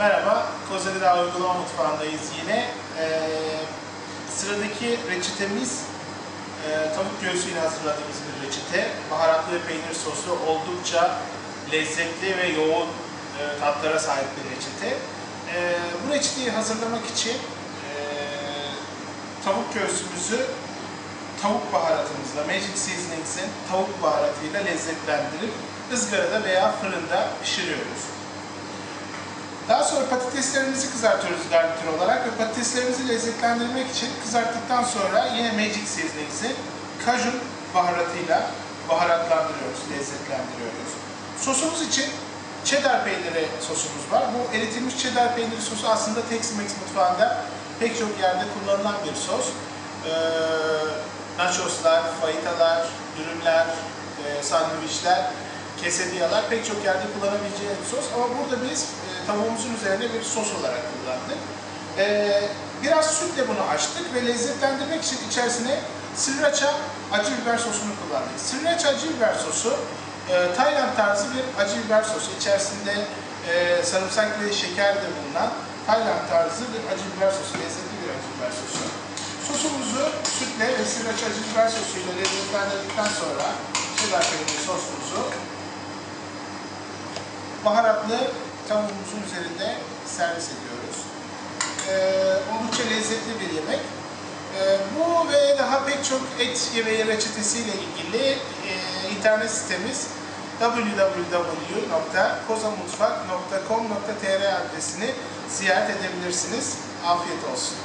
Merhaba, Koza Gıda Uygulama Mutfağı'ndayız yine. Ee, sıradaki reçetemiz e, tavuk göğsüyle hazırladığımız bir reçete. Baharatlı ve peynir soslu oldukça lezzetli ve yoğun e, tatlara sahip bir reçete. E, bu reçeteyi hazırlamak için e, tavuk göğsümüzü tavuk baharatımızla, Magic Seasonings'in tavuk baharatıyla lezzetlendirip ızgarada veya fırında pişiriyoruz. Daha sonra patateslerimizi kızartıyoruz garnitür olarak ve patateslerimizi lezzetlendirmek için kızarttıktan sonra yine Magic Seasonings'i kajun baharatıyla baharatlandırıyoruz, lezzetlendiriyoruz. Sosumuz için cheddar peyniri sosumuz var. Bu eritilmiş cheddar peyniri sosu aslında Tex-Mex mutfağında pek çok yerde kullanılan bir sos. Ee, nachoslar, fajitalar, dürümler, e, sandviçler, kesediyalar pek çok yerde kullanabileceğiniz bir sos. Ama burada biz e, tavuğumuzun üzerine bir sos olarak kullandık. E, biraz sütle bunu açtık ve lezzetlendirmek için içerisine sriracha acı biber sosunu kullandık. Sriracha acı biber sosu e, Tayland tarzı bir acı biber sosu. İçerisinde e, sarımsak ve şeker de bulunan Tayland tarzı bir acı biber sosu. Lezzetli bir acı biber sosu. Sosumuzu sütle ve sriracha acı biber sosuyla lezzetlendirdikten sonra cheddar peynir sosumuzu baharatlı tavuğumuzun üzerinde servis ediyoruz. Ee, oldukça lezzetli bir yemek. Ee, bu ve daha pek çok et yemeği reçetesiyle ilgili e, internet sitemiz www.kozamutfak.com.tr adresini ziyaret edebilirsiniz. Afiyet olsun.